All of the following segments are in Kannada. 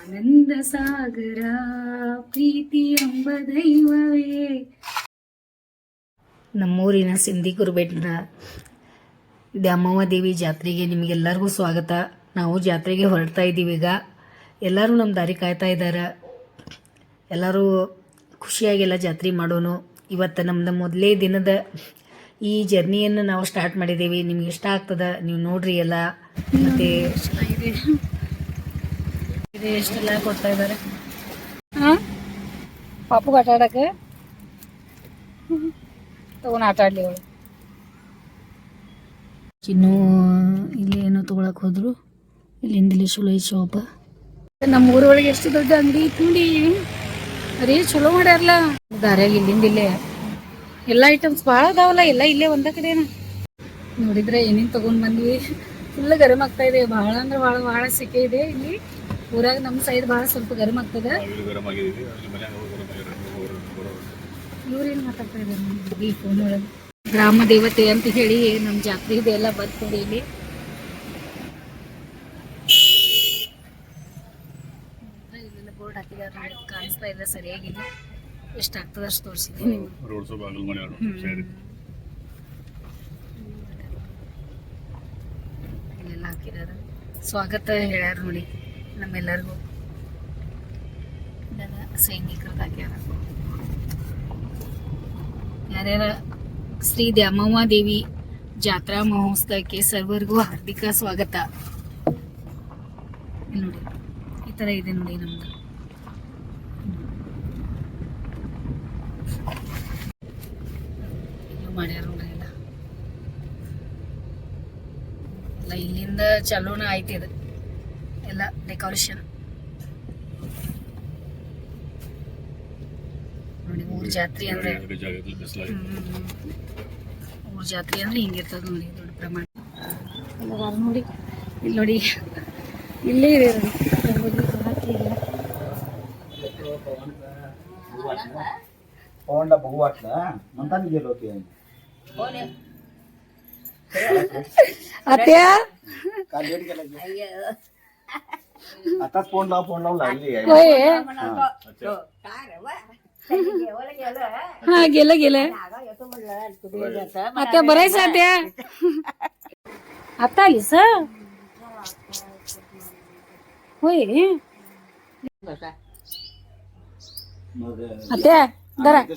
ಆನಂದ ಸಾಗರ, ಪ್ರೀತಿ ಎಂಬ ದೈವವೇ. ನಮ್ಮೂರಿನ ಸಿಂಧಿ ಗುರುಬೆಟ್ನ ದ್ಯಾಮವ್ವ ದೇವಿ ಜಾತ್ರೆಗೆ ನಿಮಗೆಲ್ಲರಿಗೂ ಸ್ವಾಗತ. ನಾವು ಜಾತ್ರೆಗೆ ಹೊರಡ್ತಾ ಇದ್ದೀವಿ ಈಗ. ಎಲ್ಲರೂ ನಮ್ಮ ದಾರಿ ಕಾಯ್ತಾ ಇದ್ದಾರೆ. ಎಲ್ಲರೂ ಖುಷಿಯಾಗೆಲ್ಲ ಜಾತ್ರೆ ಮಾಡೋನು. ಇವತ್ತು ನಮ್ಮದು ಮೊದಲೇ ದಿನದ ಈ ಜರ್ನಿಯನ್ನು ನಾವು ಸ್ಟಾರ್ಟ್ ಮಾಡಿದ್ದೀವಿ. ನಿಮ್ಗೆ ಇಷ್ಟ ಆಗ್ತದ? ನೀವು ನೋಡ್ರಿ ಎಲ್ಲ. ಮತ್ತು ಇದು ಎಷ್ಟೆಲ್ಲ ಕೊಡ್ತಾ ಇದ್ದಾರೆ? ಹಾಂ? ಪಾಪು ಆಟ ಆಡಕ್ಕೆ? ತಗೊಂಡು ಆಟ ಆಡ್ಲಿ ಅವಳು. ಚಿನ್ನು ಇಲ್ಲಿ ಏನೋ ತಗೊಳಕ್ ಹೋದ್ರು. ಇಲ್ಲಿಂದ ಇಲ್ಲಿ ಚಲೋ ಐತಿ ಶಾಪ ನಮ್ಮ ಊರೊಳಗೆ ಎಷ್ಟು ದೊಡ್ಡ ಅಂಗಡಿ ತಿಂಡಿ ಅರೇ ಚಲೋ ಮಾಡ್ಯಾರಲ್ಲ. ದಾರ್ಯಾಗ ಇಲ್ಲಿಂದ ಇಲ್ಲೇ. ಎಲ್ಲ ಐಟಮ್ಸ್ ಭಾಳ ಅದಾವಲ್ಲ ಎಲ್ಲ ಇಲ್ಲೇ ಒಂದ ಕಡೆನ. ನೋಡಿದ್ರೆ ಏನೇನು ತಗೊಂಡ್ ಬಂದ್ವಿ. ಫುಲ್ ಗರಮ್ ಆಗ್ತಾ ಇದೆ. ಭಾಳ ಅಂದ್ರೆ ಭಾಳ ಭಾಳ ಸೆಕೆ ಇದೆ ಇಲ್ಲಿ. ಊರಾಗ ನಮ್ಮ ಸೈಡ್ ಭಾಳ ಸ್ವಲ್ಪ ಗರಂ ಆಗ್ತದ. ಇವ್ರೇನು ಮಾತಾಡ್ತಾ ಇದ್ದಾರೆ ಈ ಫೋನ್ ಒಳಗೆ? ಗ್ರಾಮ ದೇವತೆ ಅಂತ ಹೇಳಿ ನಮ್ಮ ಜಾತ್ರೆ ಇದೆ ಎಲ್ಲ ನೋಡಿ ಇಲ್ಲಿ. ಇಲ್ಲೆಲ್ಲ ಬೋರ್ಡ್ ಹಾಕಿದಾರ ಕಾಣಿಸ್ತಾ ಇಲ್ಲ ಸರಿಯಾಗಿ ಎಷ್ಟು ಆಗ್ತದೆ ಅಷ್ಟು ತೋರಿಸಿದ್ದೀನಿ ಇಲ್ಲೆಲ್ಲ ಹಾಕಿದಾರ. ಸ್ವಾಗತ ಹೇಳ್ಯಾರ ನೋಡಿ. ನಮ್ಮೆಲ್ಲರಿಗೂ. ಹಾಕ್ಯಾರ ಯಾರ್ಯಾರ ಶ್ರೀ ದ್ಯಾಮವ್ವ ದೇವಿ ಜಾತ್ರಾ ಮಹೋತ್ಸವಕ್ಕೆ ಸರ್ವರಿಗೂ ಹಾರ್ದಿಕ ಸ್ವಾಗತ. ನೋಡಿ, ಈ ಥರ ಇದೆ ನೋಡಿ ನಮ್ದು. ಮಾಡ್ಯಾರ ಇಲ್ಲಿಂದ ಚಲೋನ ಆಯ್ತಿದೆ ಎಲ್ಲ ಡೆಕೋರೇಷನ್. ನೋಡಿ ಊರ್ ಜಾತ್ರೆ ಅಂದ್ರೆ ಊರ್ ಜಾತ್ರೆ ಅಂದ್ರೆ ಹಿಂಗಿರ್ತದ ನೋಡಿ ದೊಡ್ಡ ಪ್ರಮಾಣ. ನೋಡಿ ಇಲ್ಲಿ ನೋಡಿ ಇಲ್ಲೇ ಇದೆ ಪೌಂಡ ಬಹುವಾಟ್ಲ ಮಂತಾನಿಗೆ ಲೋಕಿ ಅತ್ಯ? आता फोन लाव फोन लाव लागली आहे. होय. हा. गेलं गेलं आता बरायच त्या आता आली सर होय.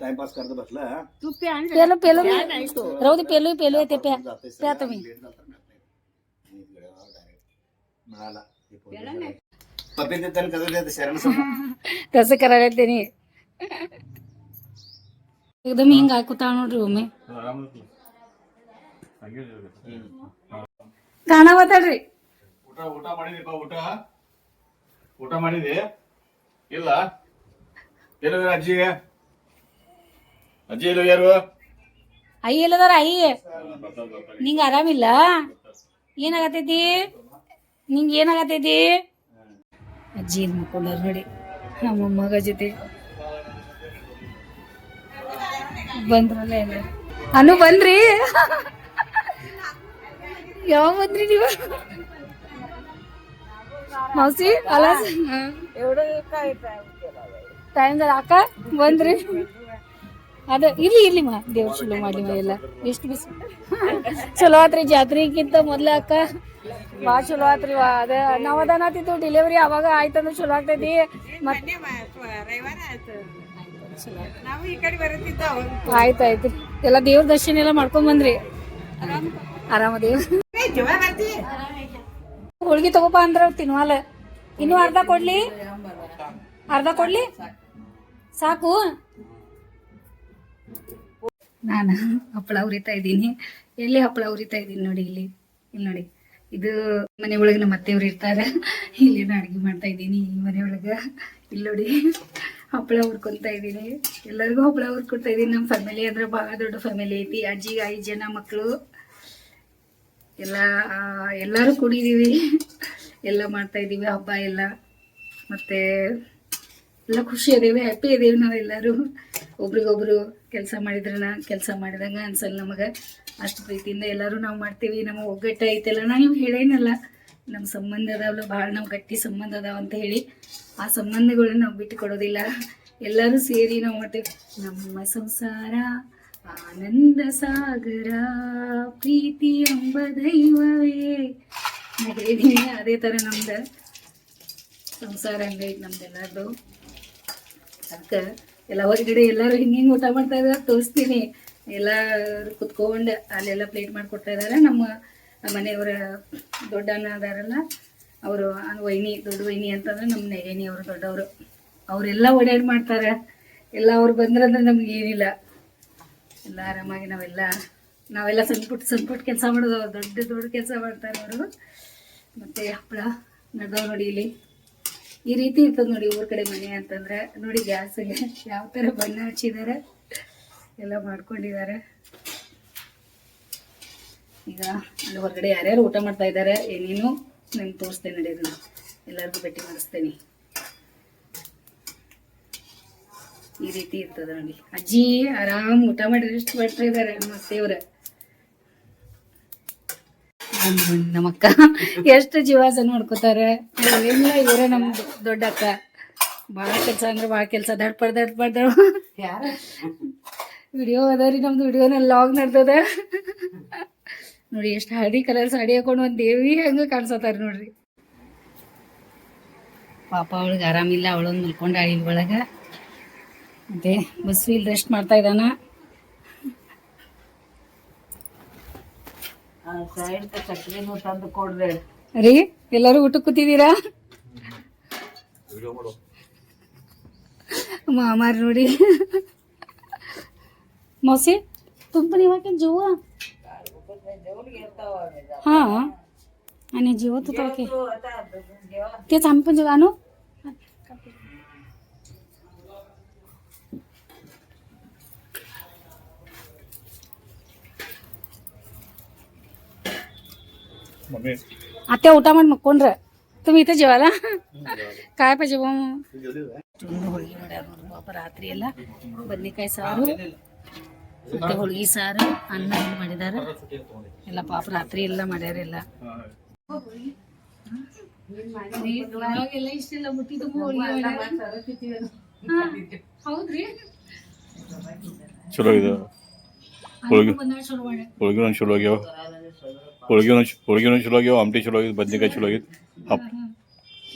टाइमपास बसला हा. तू पेलो पेलो राहू दे पेलो पेलो ते प्या. तुम्ही. मी मिळाला. तसं करायला त्याने एकदम ಹಿಂಗ ಹಾಕುತ್ತಾ ನೋಡ್ರಿ ಒಮ್ಮೆ ಕಾಣವತ್ತಲ್ರಿ ಊಟ ಊಟ ಮಾಡಿದೀಪ ಊಟ ಊಟ ಮಾಡಿದಿ ಇಲ್ಲ ಎಲ್ಲೋ ಅಜ್ಜಿಗೆ ಅಜ್ಜಿ ಎಲ್ಲೋ ಯಾರು ಐ ಎಲ್ಲದಾರ ಐ ನಿಂಗ ಆರಾಮಿಲ್ಲ ಏನಾಗತೈತಿ ನಿಂಗೆ ಏನಾಗತೈತಿ ಅಜ್ಜಿ ಇಲ್ಲಿ ಮಕ್ಕೊಂಡಾರ ನೋಡಿ ನಮ್ಮ ಮಗ ಜೊತೆ. ಬಂದ್ರಲ್ಲ ಎಲ್ಲ. ಅನು ಬಂದ್ರಿ? ಯಾವ ಬಂದ್ರಿ ನೀವು? ಮಾವಸಿ ಅಲ್ಲ? ಟೈಮ್ ಅಕ್ಕ ಬಂದ್ರಿ? ಅದ ಇಲ್ಲಿ ಇರ್ಲಿ ಮಾ ದೇವ್ರ ಚಲೋ ಮಾಡ್ಲಿ ಮಾ ಎಲ್ಲ. ಎಷ್ಟು ಬಿಸಿ ಚಲೋ ಆತ್ರಿ ಜಾತ್ರೆಗಿಂತ ಮೊದ್ಲ ಅಕ್ಕ. ಭಾಳ ಚಲೋ ಆತ್ರಿ ಅದ ನಾವ್ ಅದಾನತಿತ್ತು ಡೆಲಿವರಿ ಅವಾಗ ಆಯ್ತಂದ್ರೆ ಚಲೋ ಆಗ್ತೈತಿ. ಮತ್ ನಾವು ಈ ಕಡೆ ಬರುತ್ತಿದ್ದ? ಆಯ್ತು ಆಯ್ತು ಎಲ್ಲ ದೇವ್ರ ದರ್ಶನ ಎಲ್ಲ ಮಾಡ್ಕೊಂಡ್ ಬಂದ್ರಿ. ಆರಾಮ? ದೇವ್. ಹೋಳ್ಗಿ ತಗೋಪ ಅಂದ್ರ ತಿನ್ವಾಲ ಇನ್ನು ಅರ್ಧ ಕೊಡ್ಲಿ? ಅರ್ಧ ಕೊಡ್ಲಿ? ಸಾಕು. ನಾನ ಹಪ್ಪಳ ಉರಿತಾ ಇದ್ದೀನಿ. ಎಲ್ಲಿ ಹಪ್ಪಳ ಉರಿತಾ ಇದ್ದೀನಿ ನೋಡಿ ಇಲ್ಲಿ. ಇಲ್ಲಿ ನೋಡಿ. ಇದು ಮನೆ ಒಳಗ ನಮ್ಮ ಅತ್ತೆಯವ್ರು ಇರ್ತಾರೆ. ಇಲ್ಲಿ ನಾನು ಅಡುಗೆ ಮಾಡ್ತಾ ಇದ್ದೀನಿ ಈ ಮನೆ ಒಳಗ. ಇಲ್ಲಿ ನೋಡಿ, ಹಪ್ಪಳ ಹುರ್ಕೊಂತ ಇದ್ದೀನಿ. ಎಲ್ಲರಿಗೂ ಹಪ್ಪಳ ಹುರ್ಕೊಡ್ತಾ ಇದ್ದೀನಿ. ನಮ್ಮ ಫ್ಯಾಮಿಲಿ ಅಂದ್ರೆ ಬಹಳ ದೊಡ್ಡ ಫ್ಯಾಮಿಲಿ ಐತಿ. ಅಜ್ಜಿ ಐದು ಜನ ಮಕ್ಕಳು ಎಲ್ಲ, ಎಲ್ಲರೂ ಕುಡಿದೀವಿ. ಎಲ್ಲ ಮಾಡ್ತಾ ಇದ್ದೀವಿ, ಹಬ್ಬ ಎಲ್ಲ. ಮತ್ತೆ, ಎಲ್ಲ ಖುಷಿ ಅದೇವಿ ಹ್ಯಾಪಿ ಅದೇವಿ ನಾವೆಲ್ಲರೂ. ಒಬ್ರಿಗೊಬ್ರು ಕೆಲಸ ಮಾಡಿದ್ರನ ಕೆಲಸ ಮಾಡಿದಂಗ ಅನ್ಸಲ್ಲ ನಮಗೆ. ಅಷ್ಟು ಪ್ರೀತಿಯಿಂದ ಎಲ್ಲರೂ ನಾವು ಮಾಡ್ತೀವಿ. ನಮ್ಮ ಒಗ್ಗಟ್ಟು ಐತೆಲ್ಲ ನಾ ನಿಮ್ಗೆ ಹೇಳೇನಲ್ಲ. ನಮ್ಮ ಸಂಬಂಧ ಅದಾವಲ್ಲ ಭಾಳ ನಾವು ಗಟ್ಟಿ ಸಂಬಂಧ ಅದಾವ ಅಂತ ಹೇಳಿ ಆ ಸಂಬಂಧಗಳನ್ನ ನಾವು ಬಿಟ್ಟು ಕೊಡೋದಿಲ್ಲ ಎಲ್ಲರೂ ಸೇರಿ ನಾವು ಮಾಡ್ತೇವೆ ನಮ್ಮ ಸಂಸಾರ, ಆನಂದ ಸಾಗರ, ಪ್ರೀತಿ ಎಂಬ ದೈವವೇ. ಅದೇ ಥರ ನಮ್ದು ಸಂಸಾರ ಹಂಗೈತೆ ನಮ್ದೆಲ್ಲರದು. ಅದಕ್ಕೆ ಎಲ್ಲ ಹೊರಗಡೆ ಎಲ್ಲರೂ ಹಿಂಗೆ ಹಿಂಗೆ ಊಟ ಮಾಡ್ತಾ ಇದ್ದಾರೆ ತೋರಿಸ್ತೀನಿ. ಎಲ್ಲ ಕುತ್ಕೊಂಡು ಅಲ್ಲೆಲ್ಲ ಪ್ಲೇಟ್ ಮಾಡ್ಕೊಡ್ತಾ ಇದ್ದಾರೆ ನಮ್ಮ ಮನೆಯವರ ದೊಡ್ಡ ಅಣ್ಣ ಅದಾರಲ್ಲ, ಅವರು ವೈನಿ, ದೊಡ್ಡ ವೈನಿ ಅಂತಂದ್ರೆ ನಮ್ಮ ನೆಗೇನಿ ಅವರು, ದೊಡ್ಡವರು. ಅವರೆಲ್ಲ ಓಡಾಡಿ ಮಾಡ್ತಾರೆ. ಎಲ್ಲ ಅವ್ರು ಬಂದ್ರಂದ್ರೆ ನಮ್ಗೆ ಏನಿಲ್ಲ. ಎಲ್ಲ ಆರಾಮಾಗಿ ನಾವೆಲ್ಲ ನಾವೆಲ್ಲ ಸಣ್ಣ ಪುಟ್ಟ ಸಣ್ಣ ಪುಟ್ಟ ಕೆಲಸ ಮಾಡೋದು. ದೊಡ್ಡ ದೊಡ್ಡ ಕೆಲಸ ಮಾಡ್ತಾರೆ ಅವರು. ಮತ್ತು ಹಪ್ಪಳ ನಡೆದವ್ ನೋಡಿ ಇಲ್ಲಿ. ಈ ರೀತಿ ಇರ್ತದೆ ನೋಡಿ ಊರ ಕಡೆ ಮನೆ ಅಂತಂದ್ರೆ. ನೋಡಿ ಗ್ಯಾಸ್ ಯಾವ ತರ ಬಣ್ಣ ಹಚ್ಚಿದ್ದಾರೆ ಎಲ್ಲ ಮಾಡ್ಕೊಂಡಿದ್ದಾರೆ ಈಗ ಅಲ್ಲಿ ಹೊರಗಡೆ ಯಾರ್ಯಾರು ಊಟ ಮಾಡ್ತಾ ಇದ್ದಾರೆ ಏನೇನು ನಂಗೆ ತೋರಿಸ್ತೇನೆ ನೋಡಿ ಅದನ್ನ. ಎಲ್ಲರಿಗೂ ಭೇಟಿ ಮಾಡಿಸ್ತೇನೆ. ಈ ರೀತಿ ಇರ್ತದೆ ನೋಡಿ. ಅಜ್ಜಿ ಆರಾಮ್ ಊಟ ಮಾಡಿ ರೆಸ್ಟ್ ಮಾಡ್ತಾ ಇದ್ದಾರೆ ನಮ್ಮ ಅತ್ತೆಯವ್ರ. ನಮ್- ನಮ್ಮಕ್ಕ. ಎಷ್ಟು ಜೀವಾಸ ನೋಡ್ಕೋತಾರೆ. ಏನಿಲ್ಲ ಇವರೇ ನಮ್ ದೊಡ್ಡ ಅಕ್ಕ. ಭಾಳ ಕೆಲಸ ಅಂದ್ರೆ ಭಾಳ ಕೆಲಸ. ದಡ್ಪಡ್ ದಡ್ಪಡ್ ವಿಡಿಯೋ ಅದ ರೀ ನಮ್ದು. ವಿಡಿಯೋನ ಲಾಗ್ ನಡ್ದದ. ನೋಡಿ ಎಷ್ಟು ಹಳದಿ ಕಲರ್ ಸಾಡಿ ಹಾಕೊಂಡು ಒಂದು ದೇವಿ ಹಂಗೆ ಕಾಣಿಸತ್ತಾರ ನೋಡ್ರಿ. ಪಾಪ ಅವಳಿಗೆ ಆರಾಮಿಲ್ಲ. ಅವಳೊಂದು ಮಲ್ಕೊಂಡಾಳಿ ಒಳಗೆ. ಮತ್ತೆ ಬಸ್ಸು ಇಲ್ಲಿ ರೆಸ್ಟ್ ಮಾಡ್ತಾ ಇದ್ದಾನ. ರೀ ಎಲ್ಲರೂ ಊಟಕ್ಕೆ ಕೂತಿದ್ದೀರಾ ಮಾಮಾರ್ ನೋಡಿ मौसी तुम पण येवा की जेवा हा आणि जेवत होतो की तेच आम्ही पण जेवा आणू मम्मी आत्या उठा ಮಾಡಿ ಮಕ್ಕೊಂಡ್ರ तुम्ही इथे जेवायला काय पाहिजे ಬಾ ತುಂಬ ಹೋಳಿಗೆ ಮಾಡ್ಯಾರ ನೋಡ್ರಿ ಪಾಪ ರಾತ್ರಿ ಎಲ್ಲ ಬದ್ನಿಕಾಯಿ ಸಾರು ಮತ್ತೆ ಹೋಳಿಗೆ ಸಾರು ಅನ್ನ ಎಲ್ಲ ಮಾಡಿದಾರ ಎಲ್ಲ ಪಾಪ ರಾತ್ರಿ ಎಲ್ಲ ಮಾಡ್ಯಾರ ಎಲ್ಲ ಎಲ್ಲ ಇಷ್ಟೆಲ್ಲ ಬುಟ್ಟಿ ತುಂಬ ಹೋಳಿಗೆ ಮಾಡ್ಯಾರ ಹಾ, ಹೌದ್ರಿ ಚಲೋ ಇದೆ ಹೋಳಿಗೆ ಬಂದಾಗ ಶುರು ಮಾಡ್ಯಾರ ಹೋಳಿಗೆ ಒಂದು ಚಲೋ ಆಗ್ಯಾವ ಹೋಳಿಗೆ ಹೋಳಿಗೆ ಚಲೋ ಆಗ್ಯಾವ ಆಮಟಿ ಚಲೋ ಆಗಿದ್ದು ಬದ್ನಿಕಾಯಿ ಚಲೋ ಆಗಿದ್ದು ಹಪ್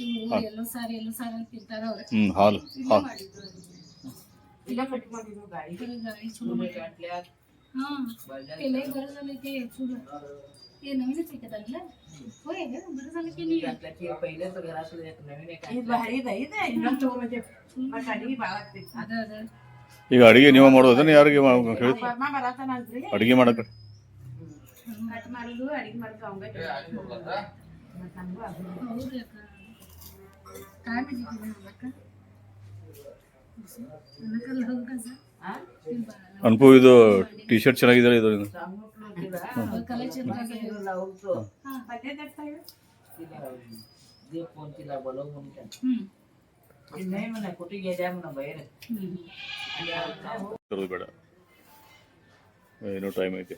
ಇವ್ರು ಎಲ್ಲೋ ಸಾರು ಎಲ್ಲೋ ಸಾರು ಅಂತ ತಿಂತಾರ ಅವ್ರ ಹ್ಞೂ ಹಾಲು ಹಾಲು ಗಾಳಿ ಚಲೋ ಮಾಡ್ಯಾರ. हा केलंय बरं झालं ते पुढं ते नवीनच विकत आणलं होय ग बरं झालं की नाही ಇದು ಭಾರಿ ಇದೆ ಇನ್ನೊಂದು ತಗೊಂಬಂದೆ ಮತ್ತೆ ಅಡಿಗೆ ಭಾಳ ಆಗ್ತೈತಿ ಅದ ಅದ ಈಗ ಅಡಿಗೆ ನೀವು ಮಾಡೋದನ್ನ ಯಾರಿಗೆ ಮಾ- ಹೇಳಿ ಬರ್ಮ ಬರತಾನಲ್ರಿ ಅಡಿಗೆ ಮಾಡಕ್ಕೆ ಬಟ್ ಅನ್ಪು ಇದು ಟಿ ಶರ್ಟ್ ಚೆನ್ನಾಗಿದೆ ಇದು ಬೇಡ. ಏನೋ ಟೈಮ್ ಐತೆ.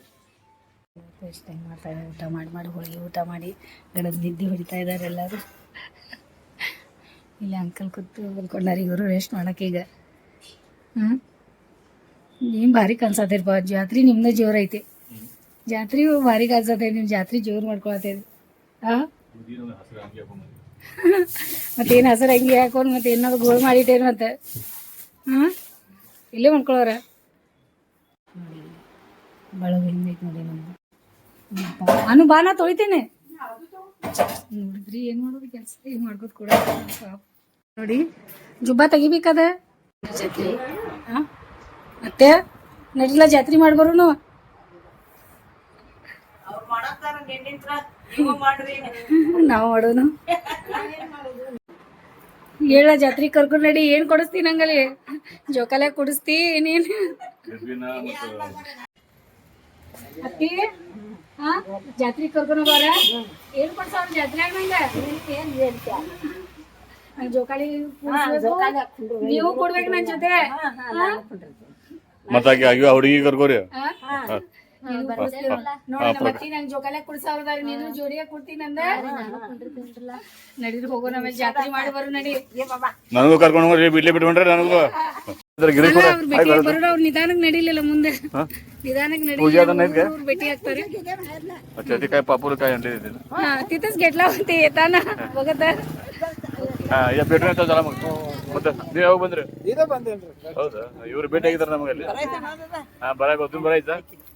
ಎಷ್ಟು ಟೈಮ್ ಮಾಡ್ತಾ ಇದ್ದಾರೆ ಊಟ ಮಾಡಿ ಮಾಡಿ, ಹೋಳಿಗೆ ಊಟ ಮಾಡಿ ಗಡದ ನಿದ್ದೆ ಹೊಡಿತಾ ಇದ್ದಾರೆ ಎಲ್ಲರೂ. ಇಲ್ಲಿ ಅಂಕಲ್ ಕೂತು ಬಲ್ಕೊಂಡಾರ ಇವರು ರೆಸ್ಟ್ ಮಾಡೋಕೆ ಈಗ. ಹ್ಞೂ ನೀವು ಭಾರಿ ಕನ್ಸತ್ತೀರಿಪ್ಪ ಜಾತ್ರೆ ನಿಮ್ಮದೇ ಜೋರು ಐತೆ. ಜಾತ್ರೆ ಭಾರಿ ಕನ್ಸತ್ತೆ ನಿಮ್ಮ ಜಾತ್ರೆ ಜೋರು ಮಾಡ್ಕೊಳತ್ತೀರಿ ಹಾಂ ಮತ್ತೇನು ಹಸಿರು ಹಂಗೆ ಹಾಕೊಂಡು ಮತ್ತೆ ಏನಾದ್ರು ಗೋಳು ಮಾಡಿಟ್ಟೇನು ಮತ್ತೆ? ಹಾಂ? ಇಲ್ಲೇ ಮಾಡ್ಕೊಳ್ಳೋರ ನೋಡಿ ಬಳಗ ನೋಡಿ ನಮ್ದು. ನಾನು ಬಾನ ತೊಳಿತೇನೆ. ನೋಡಿದ್ರಿ ಏನ್ ಮಾಡೋದು ಕೆಲಸ? ಈಗ ಮಾಡ್ಬೋದು ಕೂಡ? ನೋಡಿ ಜುಬ್ಬ ತೆಗಿಬೇಕದ? ಜಾತ್ರೆ ಮತ್ತೆ? ನಡಿಲ್ಲ ಜಾತ್ರೆ ಮಾಡ್ಬರೋನು? ನಾವ್ ಮಾಡೋನು? ಹೇಳ ಜಾತ್ರೆ ಕರ್ಕೊಂಡು ನಡಿ ಏನ್ ಕೊಡಿಸ್ತಿ ನಂಗಲ್ಲಿ? ಜೋಕಾಲ ಕೊಡಿಸ್ತಿ ಏನೇನು? ಅತ್ತಿ? ಹಾ ಜಾತ್ರೆ ಕರ್ಕೊಂಡು ಬಾರ ಏನ್ ಕೊಡ್ಸಾವ ಜಾತ್ರೆಯಾಗ ನಂಗ ನಂಗ್ ಜೋಕಾಲಿ ಕೂಡ್ಸ್ಬೇಕು. ನೀವು ಕೊಡ್ಬೇಕು ನನ್ ಜೊತೆ ಹಾ? ಮತ್ತೆ ಆಕೆ ಆಗಿ ಹುಡುಗಿ ಕರ್ಕೋರಿ ಹಾ? ಮತ್ತಿ ನಂಗೆ ಜೋಕಾಲ ಕುಡ್ಸವ್ರದ ನೀನು ಜಾತ್ರೆ ಮಾಡಿ ಬರು ನಡಿ. ನನಗೂ ಕರ್ಕೊಂಡು ಹೋಗ್ರಿ ಬಿಡ್ಲಿ ಬಿಟ್ಕೊಂಡ್ರೆ ನನಗೂ. ಬರೋರು ಅವ್ರು ನಿಧಾನಕ್ಕೆ ನಡಿಲಿಲ್ಲ ಮುಂದೆ. ನಿಧಾನಕ್ಕೆ ನಡಿಲಿಲ್ಲ ಅವ್ರು ಭೇಟಿ ಆಗ್ತಾರೆ. ಚಟಿಕಾಯಿ ಪಾಪುರಕಾಯಿ ಅಂಟಿದೆ ತಿತಸ್ ಗೆಟ್ಲ ಅಂತ ಏತಾನ ಹೌದಾ? ಇವ್ರು ಭೇಟಿ ನಮಗೆ ಅಲ್ಲಿ ಹಾ ಬರಾಕ್ ಗೊತ್ತು ಬರಾಯ್ತಾ?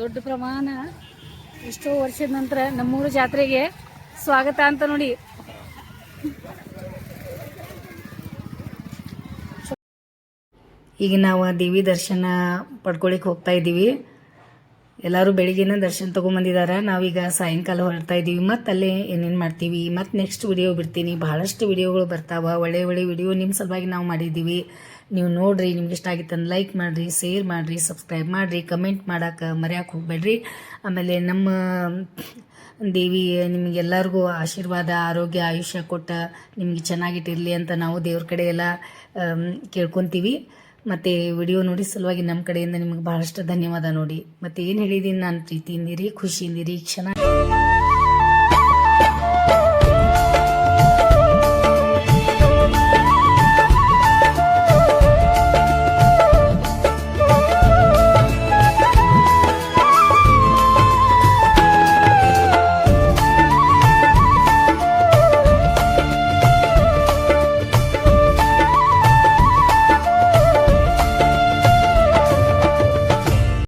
ದೊಡ್ಡ ಪ್ರಮಾಣ ಎಷ್ಟೋ ವರ್ಷದ ನಂತರ ನಮ್ಮೂರು ಜಾತ್ರೆಗೆ ಸ್ವಾಗತ ಅಂತ ನೋಡಿ. ಈಗ ನಾವು ದೇವಿ ದರ್ಶನ ಪಡ್ಕೊಳಿಕ್ಕೆ ಹೋಗ್ತಾ ಇದ್ದೀವಿ. ಎಲ್ಲರೂ ಬೆಳಿಗ್ಗೆನೇ ದರ್ಶನ ತೊಗೊಂಬಂದಿದ್ದಾರೆ ನಾವೀಗ ಸಾಯಂಕಾಲ ಹೊರಡ್ತಾ ಇದ್ದೀವಿ. ಮತ್ತು ಅಲ್ಲೇ ಏನೇನು ಮಾಡ್ತೀವಿ? ಮತ್ತು ನೆಕ್ಸ್ಟ್ ವಿಡಿಯೋ ಬಿಡ್ತೀನಿ. ಭಾಳಷ್ಟು ವಿಡಿಯೋಗಳು ಬರ್ತಾವೆ. ಒಳ್ಳೆ ಒಳ್ಳೆ ವಿಡಿಯೋ ನಿಮ್ಮ ಸಲುವಾಗಿ ನಾವು ಮಾಡಿದ್ದೀವಿ. ನೀವು ನೋಡ್ರಿ, ನಿಮ್ಗೆ ಇಷ್ಟ ಆಗಿತ್ತು ಅಂದ್ರೆ ಲೈಕ್ ಮಾಡಿರಿ ಶೇರ್ ಮಾಡಿರಿ ಸಬ್ಸ್ಕ್ರೈಬ್ ಮಾಡಿರಿ ಕಮೆಂಟ್ ಮಾಡೋಕೆ ಮರೆಯೋಕೆ ಹೋಗಬೇಡ್ರಿ. ಆಮೇಲೆ ನಮ್ಮ ದೇವಿ ನಿಮಗೆಲ್ಲರಿಗೂ ಆಶೀರ್ವಾದ, ಆರೋಗ್ಯ, ಆಯುಷ್ಯ ಕೊಟ್ಟ ನಿಮಗೆ ಚೆನ್ನಾಗಿಟ್ಟಿರಲಿ ಅಂತ ನಾವು ದೇವ್ರ ಕಡೆ ಎಲ್ಲ ಕೇಳ್ಕೊತೀವಿ. ಮತ್ತು ವಿಡಿಯೋ ನೋಡಿ ಸಲುವಾಗಿ ನಮ್ಮ ಕಡೆಯಿಂದ ನಿಮಗೆ ಬಹಳಷ್ಟು ಧನ್ಯವಾದ ನೋಡಿ. ಮತ್ತು ಏನು ಹೇಳಿದ್ದೀನಿ ನಾನು ಪ್ರೀತಿಯಿಂದಿರಿ, ಖುಷಿಯಿಂದಿರಿ, ಕ್ಷಣ